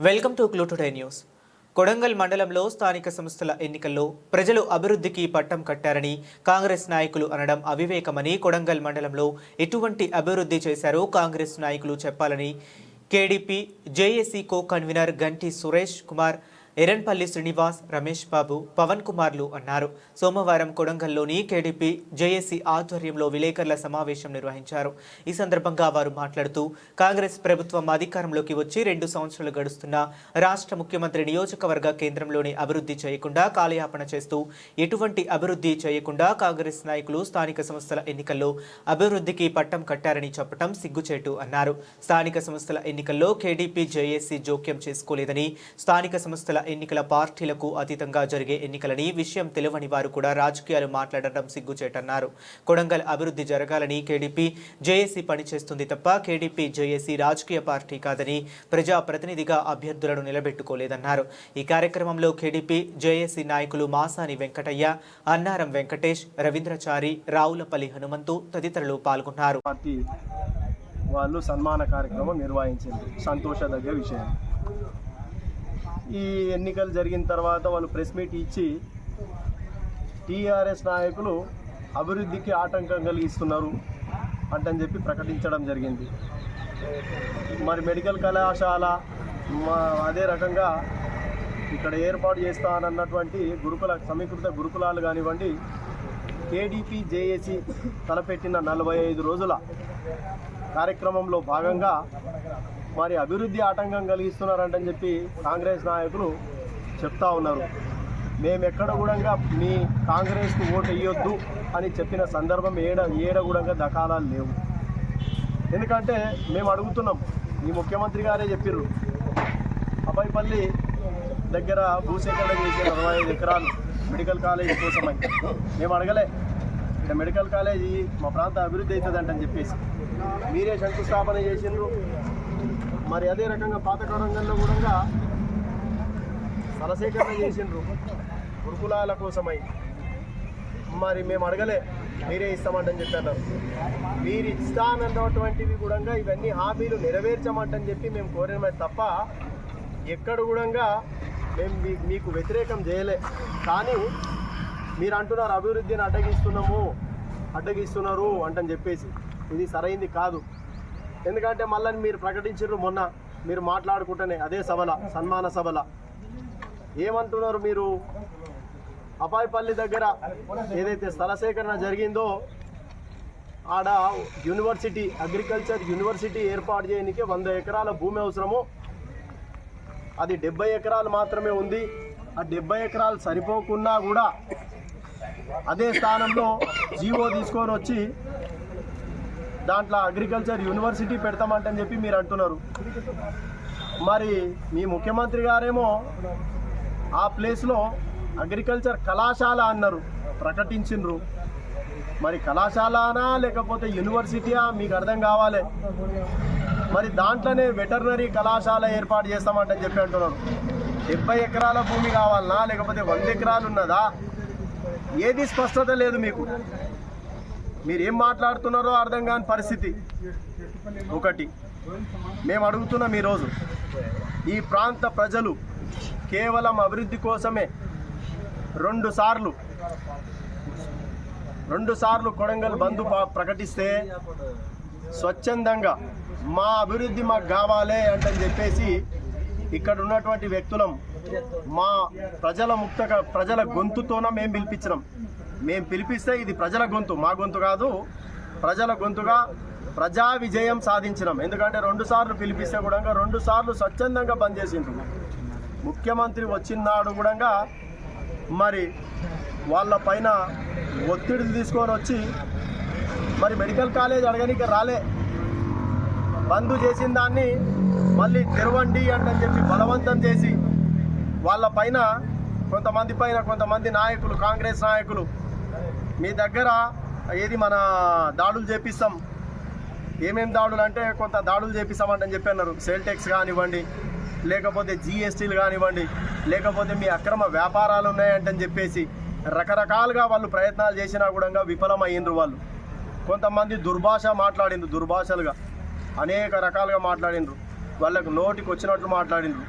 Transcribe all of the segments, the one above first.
Welcome to clue today news. Kodangal మండలంలో స్థానిక సంస్థల ఎన్నికల్లో ప్రజలు అభివృద్ధికి పట్టం కట్టారని కాంగ్రెస్ నాయకులు అనడం అవివేకమని కొడంగల్ మండలంలో ఎటువంటి అభివృద్ధి చేశారో కాంగ్రెస్ నాయకులు చెప్పాలని. కేడీపీ జేఏసీ కో కన్వీనర్ గంటి సురేష్ కుమార్ ఎరన్పల్లి శ్రీనివాస్ రమేష్ బాబు పవన్ కుమార్లు అన్నారు. సోమవారం కొడంగల్లోని కేడీపీ జేఏసీ ఆధ్వర్యంలో విలేకరుల సమావేశం నిర్వహించారు. ఈ సందర్భంగా వారు మాట్లాడుతూ కాంగ్రెస్ ప్రభుత్వం అధికారంలోకి వచ్చి రెండు సంవత్సరాలు గడుస్తున్న రాష్ట్ర ముఖ్యమంత్రి నియోజకవర్గ కేంద్రంలోని అభివృద్ధి చేయకుండా కాలయాపన చేస్తూ ఎటువంటి అభివృద్ధి చేయకుండా కాంగ్రెస్ నాయకులు స్థానిక సంస్థల ఎన్నికల్లో అభివృద్ధికి పట్టం కట్టారని చెప్పడం సిగ్గుచేటు అన్నారు. స్థానిక సంస్థల ఎన్నికల్లో కేడీపీ జేఏసీ జోక్యం చేసుకోలేదని స్థానిక సంస్థల ఎన్నికల పార్టీలకు అతీతంగా జరిగే ఎన్నికలని విషయం తెలియని వారు కూడా రాజకీయాలు మాట్లాడటం సిగ్గుచేటన్నారు. కొడంగల్ అభివృద్ధి జరగాలని కేడీపీ జేఏసీ పనిచేస్తుంది తప్ప కేడీపీ జేఏసీ రాజకీయ పార్టీ కాదని ప్రజా ప్రతినిధిగా అభ్యర్థులను నిలబెట్టుకోలేదన్నారు. ఈ కార్యక్రమంలో కేడీపీ జేఏసీ నాయకులు మాసాని వెంకటయ్య అన్నారం వెంకటేష్ రవీంద్రచారి రావులపల్లి హనుమంతు తదితరులు పాల్గొన్నారు. వాళ్ళు సన్మాన కార్యక్రమం నిర్వహించింది. సంతోషదగ్గ విషయం. ఈ ఎన్నికలు జరిగిన తర్వాత వాళ్ళు ప్రెస్ మీట్ ఇచ్చి టీఆర్ఎస్ నాయకులు అభివృద్ధికి ఆటంకం కలిగిస్తున్నారు అంటని చెప్పి ప్రకటించడం జరిగింది. మరి మెడికల్ కళాశాల మా అదే రకంగా ఇక్కడ ఏర్పాటు చేస్తానన్నటువంటి గురుకుల సమీకృత గురుకులాలు కానివ్వండి కేడీపీ జేఏసీ తలపెట్టిన నలభై ఐదు రోజుల కార్యక్రమంలో భాగంగా మరి అభివృద్ధి ఆటంకం కలిగిస్తున్నారంటని చెప్పి కాంగ్రెస్ నాయకులు చెప్తా ఉన్నారు. మేము ఎక్కడ కూడా మీ కాంగ్రెస్కు ఓటు వేయొద్దు అని చెప్పిన సందర్భం ఏడ ఏడ కూడా దకాలాలు లేవు. ఎందుకంటే మేము అడుగుతున్నాం ఈ ముఖ్యమంత్రి గారే చెప్పిర్రు అబ్బాయిపల్లి దగ్గర భూసేకరణ చేసే అరవై ఐదు ఎకరాలు మెడికల్ కాలేజ్ కోసమని. మేము అడగలే ఇక్కడ మెడికల్ కాలేజీ మా ప్రాంత అభివృద్ధి అవుతుందంటని చెప్పేసి. మీరే శంకుస్థాపన చేసిండ్రు మరి అదే రకంగా పాత కొడంగల్లో కూడా స్థలసేకరణ చేసిండ్రు. గురుకులాల కోసమై. మరి మేము అడగలే మీరే ఇస్తామంటని చెప్పారు. మీరు ఇస్తానన్నటువంటివి కూడా ఇవన్నీ హామీలు నెరవేర్చమంటని చెప్పి మేము కోరినమే తప్ప ఎక్కడ కూడా మేము మీకు వ్యతిరేకం చేయలే. కానీ మీరు అంటున్నారు అభివృద్ధిని అడ్డగిస్తున్నాము అడ్డగిస్తున్నారు అంటని చెప్పేసి. ఇది సరైంది కాదు. ఎందుకంటే మళ్ళీ మీరు ప్రకటించారు మొన్న మీరు మాట్లాడుకుంటేనే అదే సభల సన్మాన సభల. ఏమంటున్నారు మీరు? అపాయపల్లి దగ్గర ఏదైతే స్థల సేకరణ జరిగిందో ఆడ యూనివర్సిటీ అగ్రికల్చర్ యూనివర్సిటీ ఏర్పాటు చేయడానికి వంద ఎకరాల భూమి అవసరము. అది డెబ్బై ఎకరాలు మాత్రమే ఉంది. ఆ డెబ్బై ఎకరాలు సరిపోకున్నా కూడా అదే స్థానంలో జీవో తీసుకొని వచ్చి దాంట్లో అగ్రికల్చర్ యూనివర్సిటీ పెడతామంటని చెప్పి మీరు అంటున్నారు. మరి మీ ముఖ్యమంత్రి గారేమో ఆ ప్లేస్లో అగ్రికల్చర్ కళాశాల అన్నారు ప్రకటించిండ్రు. మరి కళాశాలనా లేకపోతే యూనివర్సిటీయా మీకు అర్థం కావాలి. మరి దాంట్లోనే వెటర్నరీ కళాశాల ఏర్పాటు చేస్తామంటని చెప్పి అంటున్నారు. డెబ్బై ఎకరాల భూమి కావాలనా లేకపోతే వంద ఎకరాలు ఉన్నదా? ఏది స్పష్టత లేదు మీకు. మీరు ఏం మాట్లాడుతున్నారో అర్థం కాని పరిస్థితి. ఒకటి మేము అడుగుతున్నాం ఈరోజు ఈ ప్రాంత ప్రజలు కేవలం అభివృద్ధి కోసమే రెండు సార్లు రెండు సార్లు కొడంగల్ బంధు ప్రకటిస్తే స్వచ్ఛందంగా మా అభివృద్ధి మాకు కావాలి అంటని చెప్పేసి ఇక్కడ ఉన్నటువంటి వ్యక్తులం మా ప్రజల ముక్త ప్రజల గొంతుతోన మేము పిలిపించినాం. మేము పిలిపిస్తే ఇది ప్రజల గొంతు మా గొంతు కాదు ప్రజల గొంతుగా ప్రజా విజయం సాధించినాం. ఎందుకంటే రెండు సార్లు పిలిపిస్తే కూడా రెండు సార్లు స్వచ్ఛందంగా బంద్ చేసింది ముఖ్యమంత్రి వచ్చినాడు కూడా మరి వాళ్ళ పైన ఒత్తిడి తీసుకొని వచ్చి మరి మెడికల్ కాలేజ్ అడగనికి రాలే. బంద్ చేసిన దాన్ని మళ్ళీ తెరవండి అంటని చెప్పి బలవంతం చేసి వాళ్ళ పైన కొంతమంది పైన కొంతమంది నాయకులు కాంగ్రెస్ నాయకులు మీ దగ్గర ఏది మన దాడులు చేపిస్తాం. ఏమేమి దాడులు అంటే కొంత దాడులు చేపిస్తామంటని చెప్పి అన్నారు. సేల్ ట్యాక్స్ కానివ్వండి లేకపోతే జిఎస్టీలు కానివ్వండి లేకపోతే మీ అక్రమ వ్యాపారాలు ఉన్నాయంటని చెప్పేసి రకరకాలుగా వాళ్ళు ప్రయత్నాలు చేసినా కూడా విఫలమయ్యిండ్రు వాళ్ళు. కొంతమంది దుర్భాష మాట్లాడిండ్రు దుర్భాషలుగా. అనేక రకాలుగా మాట్లాడిండ్రు. వాళ్ళకు నోటికి వచ్చినట్లు మాట్లాడిండ్రు.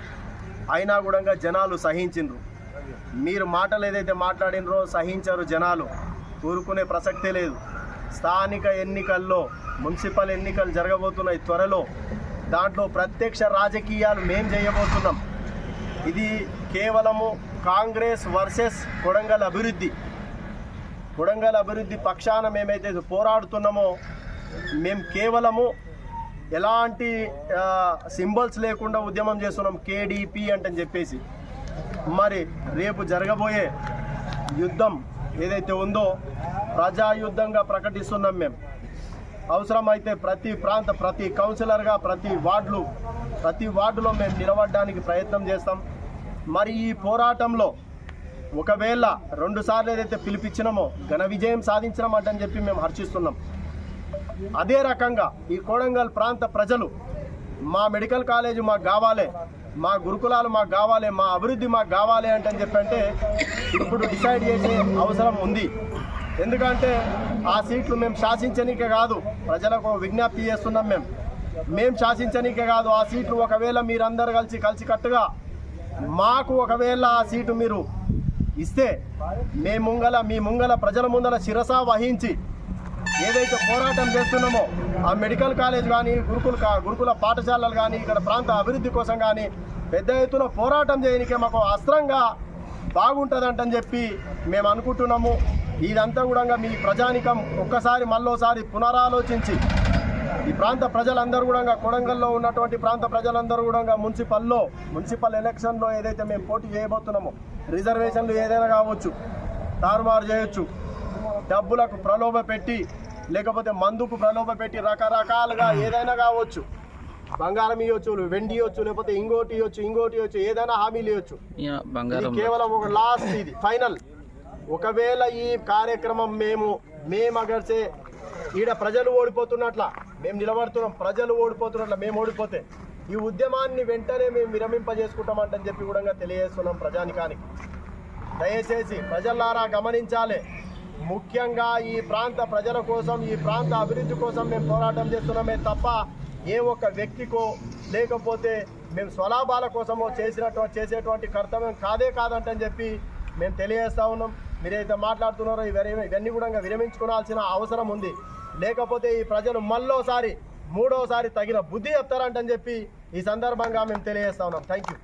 అయినా కూడా జనాలు సహించిండ్రు. మీరు మాటలు ఏదైతే మాట్లాడినరో సహించారు జనాలు. ఊరుకునే ప్రసక్తే లేదు. స్థానిక ఎన్నికల్లో మున్సిపల్ ఎన్నికలు జరగబోతున్నాయి త్వరలో. దాంట్లో ప్రత్యక్ష రాజకీయాలు మేం చేయబోతున్నాం. ఇది కేవలము కాంగ్రెస్ వర్సెస్ కొడంగల్ అభివృద్ధి. కొడంగల్ అభివృద్ధి పక్షాన మేమైతే పోరాడుతున్నామో మేము కేవలము ఎలాంటి సింబల్స్ లేకుండా ఉద్యమం చేస్తున్నాం కేడీపీ అంటని చెప్పేసి. మరి రేపు జరగబోయే యుద్ధం ఏదైతే ఉందో ప్రజాయుద్ధంగా ప్రకటిస్తున్నాం మేము అవసరమైతే ప్రతి ప్రాంత ప్రతి కౌన్సిలర్గా ప్రతి వార్డులు ప్రతి వార్డులో మేము నిలబడడానికి ప్రయత్నం చేస్తాం. మరి ఈ పోరాటంలో ఒకవేళ రెండుసార్లు ఏదైతే పిలిపించినామో ఘన విజయం సాధించినామంటని చెప్పి మేము హర్షిస్తున్నాం. అదే రకంగా ఈ కోడంగల్ ప్రాంత ప్రజలు మా మెడికల్ కాలేజీ మాకు కావాలి మా గురుకులాలు మాకు కావాలి మా అభివృద్ధి మాకు కావాలి అని చెప్పంటే ఇప్పుడు డిసైడ్ చేసే అవసరం ఉంది. ఎందుకంటే ఆ సీట్లు మేము శాసించనీకే కాదు ప్రజలకు విజ్ఞప్తి చేస్తున్నాం మేము. మేము శాసించనీకే కాదు ఆ సీట్లు ఒకవేళ మీరందరూ కలిసి కలిసికట్టుగా మాకు ఒకవేళ ఆ సీటు మీరు ఇస్తే మేము ముంగల మీ ముంగల ప్రజల ముందల శిరస వహించి ఏదైతే పోరాటం చేస్తున్నామో ఆ మెడికల్ కాలేజ్ కానీ గురుకుల కా- గురుకుల పాఠశాలలు కానీ ఇక్కడ ప్రాంత అభివృద్ధి కోసం కానీ పెద్ద ఎత్తున పోరాటం చేయనికే మాకు అస్త్రంగా బాగుంటుందంటని చెప్పి మేము అనుకుంటున్నాము. ఇదంతా కూడా మీ ప్రజానికం ఒక్కసారి మళ్ళోసారి పునరాలోచించి ఈ ప్రాంత ప్రజలందరూ కూడా కొడంగల్లో ఉన్నటువంటి ప్రాంత ప్రజలందరూ కూడా మున్సిపల్లో మున్సిపల్ ఎలక్షన్లో ఏదైతే మేము పోటీ చేయబోతున్నామో రిజర్వేషన్లు ఏదైనా కావచ్చు తారుమారు చేయొచ్చు డబ్బులకు ప్రలోభ పెట్టి లేకపోతే మందుకు ప్రలోభ పెట్టి రకరకాలుగా ఏదైనా కావచ్చు. బంగారం ఇవ్వచ్చు వెండి ఇవ్వచ్చు లేకపోతే ఇంకోటి ఇవ్వచ్చు ఇంకోటి ఇవ్వచ్చు ఏదైనా హామీలు ఇవ్వచ్చు కేవలం ఒక లాస్ట్ ఇది ఫైనల్. ఒకవేళ ఈ కార్యక్రమం మేము మేము అగర్సే ఈడ ప్రజలు ఓడిపోతున్నట్ల మేము నిలబడుతున్నాం ప్రజలు ఓడిపోతున్నట్ల మేము ఓడిపోతే ఈ ఉద్యమాన్ని వెంటనే మేము విరమింపజేసుకుంటామంటని చెప్పి కూడా తెలియజేస్తున్నాం ప్రజానికానికి. దయచేసి ప్రజలారా గమనించాలి. ముఖ్యంగా ఈ ప్రాంత ప్రజల కోసం ఈ ప్రాంత అభివృద్ధి కోసం మేము పోరాటం చేస్తున్నామే తప్ప ఏ ఒక్క వ్యక్తికో లేకపోతే మేము స్వలాభాల కోసమో చేసినటువంటి చేసేటువంటి కర్తవ్యం కాదే కాదంటని చెప్పి మేము తెలియజేస్తా ఉన్నాం. మీరైతే మాట్లాడుతున్నారో ఇవన్నీ ఇవన్నీ కూడా విరమించుకోవాల్సిన అవసరం ఉంది. లేకపోతే ఈ ప్రజలు మళ్ళోసారి మూడోసారి తగిన బుద్ధి చెప్తారంటని చెప్పి ఈ సందర్భంగా మేము తెలియజేస్తా ఉన్నాం. Thank you